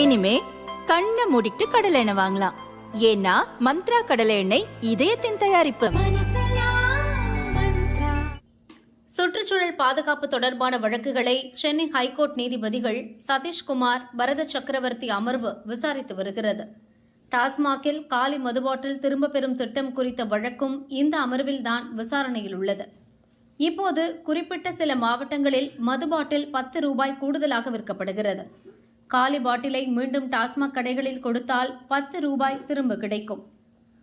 இனிமே கண்ணை மூடிட்டு கடலை எண்ணெய் வாங்கலாம். ஏன்னா மந்த்ரா கடலை எண்ணெய் இதயத்தின் தயாரிப்பு. சுற்றுச்சூழல் பாதுகாப்பு தொடர்பான வழக்குகளை சென்னை ஹைகோர்ட் நீதிபதிகள் சதீஷ்குமார் பரத சக்கரவர்த்தி அமர்வு விசாரித்து வருகிறது. டாஸ்மாகில் காலி மது பாட்டில் திரும்ப பெறும் திட்டம் குறித்த வழக்கும் இந்த அமர்வில்தான் விசாரணையில் உள்ளது. இப்போது குறிப்பிட்ட சில மாவட்டங்களில் மது பாட்டில் பத்து ரூபாய் கூடுதலாக விற்கப்படுகிறது. காலி பாட்டிலை மீண்டும் டாஸ்மாக் கடைகளில் கொடுத்தால் பத்து ரூபாய் திரும்ப கிடைக்கும்.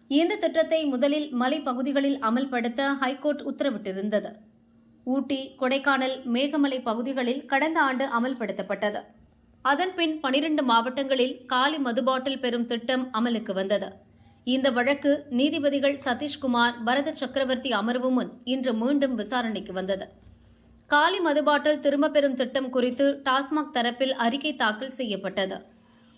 இந்த திட்டத்தை முதலில் மலைப்பகுதிகளில் அமல்படுத்த ஹைகோர்ட் உத்தரவிட்டிருந்தது. ஊட்டி கொடைக்கானல் மேகமலை பகுதிகளில் கடந்த ஆண்டு அமல்படுத்தப்பட்டது. அதன்பின் பனிரெண்டு மாவட்டங்களில் காலி மது பாட்டில் பெறும் திட்டம் அமலுக்கு வந்தது. இந்த வழக்கு நீதிபதிகள் சதீஷ்குமார் பரத சக்கரவர்த்தி அமர்வு முன் இன்று மீண்டும் விசாரணைக்கு வந்தது. காலி மது பாட்டில் திரும்ப பெறும் திட்டம் குறித்து டாஸ்மாக் தரப்பில் அறிக்கை தாக்கல் செய்யப்பட்டது.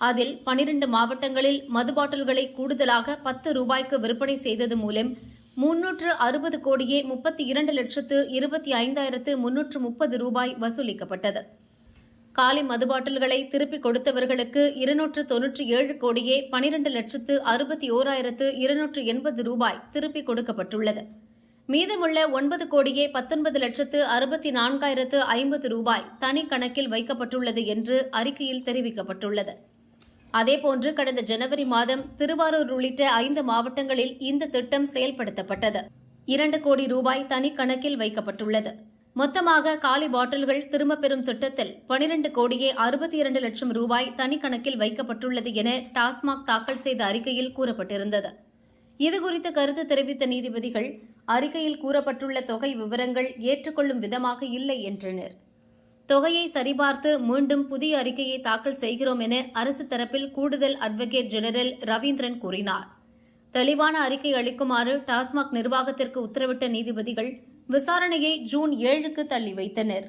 அதில் பனிரெண்டு மாவட்டங்களில் மது பாட்டில்களை கூடுதலாக பத்து ரூபாய்க்கு விற்பனை செய்தது மூலம் முன்னூற்று அறுபது கோடியே முப்பத்தி இரண்டு லட்சத்து இருபத்தி ஐந்தாயிரத்து முன்னூற்று முப்பது ரூபாய் வசூலிக்கப்பட்டது. காலி மது பாட்டில்களை திருப்பிக் கொடுத்தவர்களுக்கு இருநூற்று தொன்னூற்றி ஏழு கோடியே பனிரெண்டு லட்சத்து அறுபத்தி ஓராயிரத்து இருநூற்று எண்பது ரூபாய் திருப்பிக் கொடுக்கப்பட்டுள்ளது. மீதமுள்ள ஒன்பது கோடியே பத்தொன்பது லட்சத்து அறுபத்தி நான்காயிரத்து ஐம்பது ரூபாய் தனி கணக்கில் வைக்கப்பட்டுள்ளது என்று அறிக்கையில் தெரிவிக்கப்பட்டுள்ளது. அதேபோன்று கடந்த ஜனவரி மாதம் திருவாரூர் உள்ளிட்ட ஐந்து மாவட்டங்களில் இந்த திட்டம் செயல்படுத்தப்பட்டது. இரண்டு கோடி ரூபாய் தனி கணக்கில் வைக்கப்பட்டுள்ளது. மொத்தமாக காலி பாட்டில்கள் திரும்பப் பெறும் திட்டத்தில் பனிரெண்டு கோடியே அறுபத்தி இரண்டு லட்சம் ரூபாய் தனி கணக்கில் வைக்கப்பட்டுள்ளது என டாஸ்மாக் தாக்கல் செய்த அறிக்கையில் கூறப்பட்டிருந்தது. இதுகுறித்து கருத்து தெரிவித்த நீதிபதிகள் அறிக்கையில் கூறப்பட்டுள்ள தொகை விவரங்கள் ஏற்றுக்கொள்ளும் விதமாக இல்லை என்றனர். தொகையை சரிபார்த்து மீண்டும் புதிய அறிக்கையை தாக்கல் செய்கிறோம் என அரசு தரப்பில் கூடுதல் அட்வொகேட் ஜெனரல் ரவீந்திரன் கூறினார். தெளிவான அறிக்கை அளிக்குமாறு டாஸ்மாக் நிர்வாகத்திற்கு உத்தரவிட்ட நீதிபதிகள் விசாரணையை ஜூன் ஏழுக்கு தள்ளி வைத்தனர்.